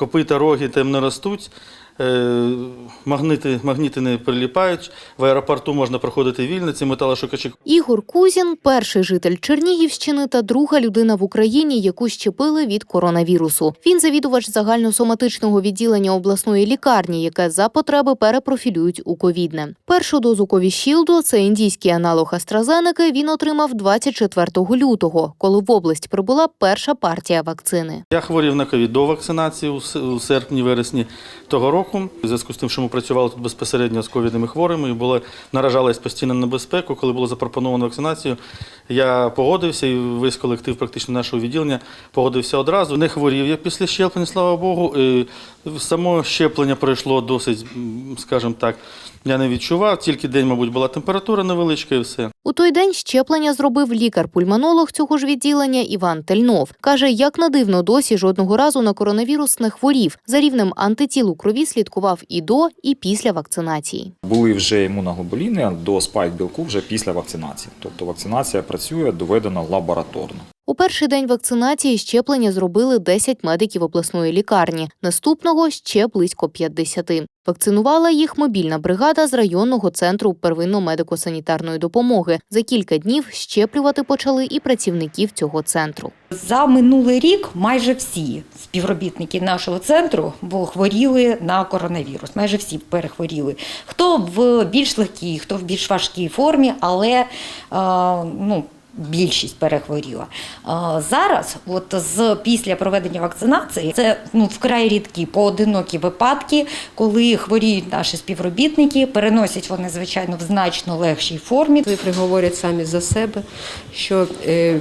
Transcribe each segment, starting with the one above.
копита, роги тим не ростуть, е, магніти, магніти не приліпають. В аеропорту можна проходити вільно, ці металошукачі Ігор Кузін перший житель Чернігівщини та друга людина в Україні, яку щепили від коронавірусу. Він завідувач загальносоматичного відділення обласної лікарні, яке за потреби перепрофілюють у ковідне. Першу дозу Ковішілду, це індійський аналог AstraZeneca, він отримав 24 лютого, коли в область прибула перша партія вакцини. Я хворів на ковід до вакцинації у серпні-вересні того року. У зв'язку з тим, що ми працювали тут безпосередньо з ковідними хворими і були наражались постійно на небезпеку. Коли було запропоновано вакцинацію, я погодився, і весь колектив практично нашого відділення погодився одразу. Не хворів я після щеплення, слава Богу. І Само щеплення пройшло досить, скажімо так, я не відчував. Тільки день, мабуть, була температура невеличка і все. У той день щеплення зробив лікар-пульмонолог цього ж відділення Іван Тельнов. Каже, як на дивно, досі жодного разу на коронавірус не хворів. За рівнем антитіл у крові слідкував і до, і після вакцинації. Були вже імуноглобуліни до спайк білку вже після вакцинації. Тобто вакцинація працює, доведена лабораторно. Перший день вакцинації щеплення зробили 10 медиків обласної лікарні. Наступного ще близько 50. Вакцинувала їх мобільна бригада з районного центру первинно-медико-санітарної допомоги. За кілька днів щеплювати почали і працівників цього центру. За минулий рік майже всі співробітники нашого центру хворіли на коронавірус. Майже всі перехворіли. Хто в більш легкій, хто в більш важкій формі, але е, ну. Більшість перехворіла. Зараз, от з після проведення вакцинації, це ну вкрай рідкі поодинокі випадки, коли хворіють наші співробітники, переносять вони звичайно в значно легшій формі. Цифри говорять самі за себе, що е,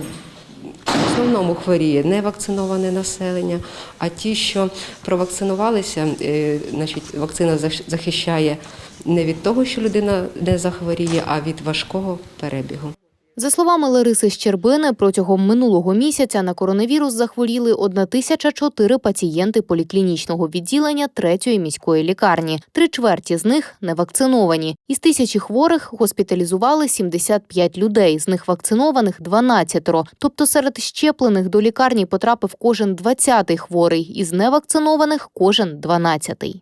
в основному хворіє невакциноване населення, а ті, що провакцинувалися, е, значить, вакцина захищає не від того, що людина не захворіє, а від важкого перебігу. За словами Лариси Щербини, протягом минулого місяця на коронавірус захворіли 1004 пацієнти поліклінічного відділення третьої міської лікарні. Три чверті з них не вакциновані. Із тисячі хворих госпіталізували 75 людей, з них вакцинованих 12. Тобто серед щеплених до лікарні потрапив кожен 20-й хворий, із невакцинованих кожен 12-й.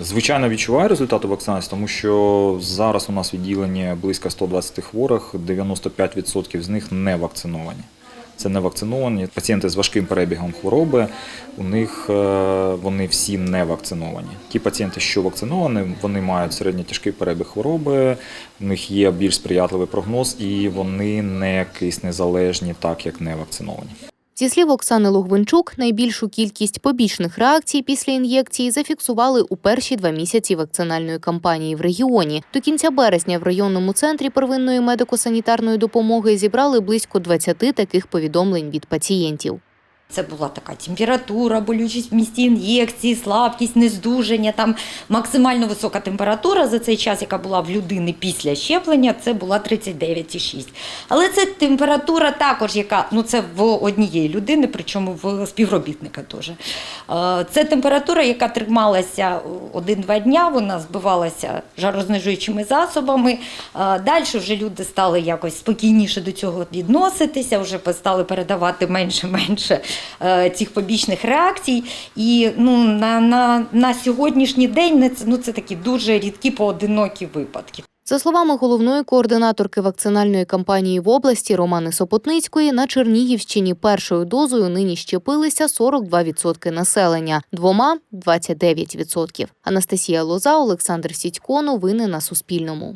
Звичайно, відчуваю результати вакцинації, тому що зараз у нас відділення близько 120 хворих, 95% з них не вакциновані. Це не вакциновані пацієнти з важким перебігом хвороби. У них е, вони всі не вакциновані. Ті пацієнти, що вакциновані, вони мають середньо-тяжкий перебіг хвороби. У них є більш сприятливий прогноз, і вони не киснезалежні, так як не вакциновані. Зі слів Оксани Логвинчук, найбільшу кількість побічних реакцій після ін'єкції зафіксували у перші два місяці вакцинальної кампанії в регіоні. До кінця березня в районному центрі первинної медико-санітарної допомоги зібрали близько 20 таких повідомлень від пацієнтів. Це була така температура, болючість в місті ін'єкції, слабкість, нездужання, там максимально висока температура за цей час, яка була в людини після щеплення, це була 39,6. Але це температура також, яка ну це в однієї людини, причому в співробітника теж. Е, Це температура, яка трималася один-два дня, вона збивалася жарознижуючими засобами. Далі вже люди стали якось спокійніше до цього відноситися, вже стали передавати менше-менше е, цих побічних реакцій. І ну, на, на, на сьогоднішній день не ну, це такі дуже рідкі поодинокі випадки. За словами головної координаторки вакцинальної кампанії в області Романи Сопотницької, на Чернігівщині першою дозою нині щепилися 42% населення, двома 29%. Анастасія Лоза, Олександр Сідько. Новини на Суспільному.